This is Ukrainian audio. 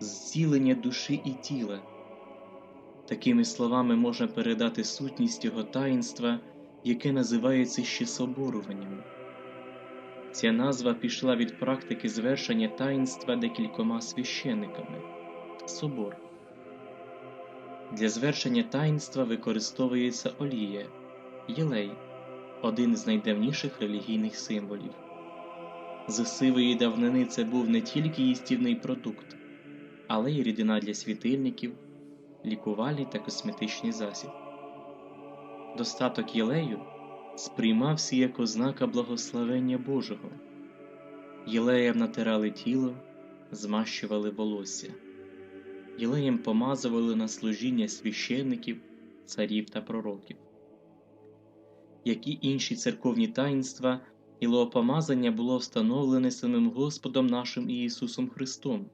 зцілення душі і тіла. Такими словами можна передати сутність його таїнства, яке називається ще соборуванням. Ця назва пішла від практики звершення таїнства декількома священиками собор. Для звершення таїнства використовується олія, єлей, один з найдавніших релігійних символів. З сивої давнини це був не тільки їстівний продукт, але й рідина для світильників, лікувальний та косметичний засіб. Достаток єлею сприймався як ознака благословення Божого. Єлеєм натирали тіло, змащували волосся, єлеєм помазували на служіння священників, царів та пророків. Як і інші церковні таїнства, ілеопомазання було встановлене самим Господом нашим Ісусом Христом,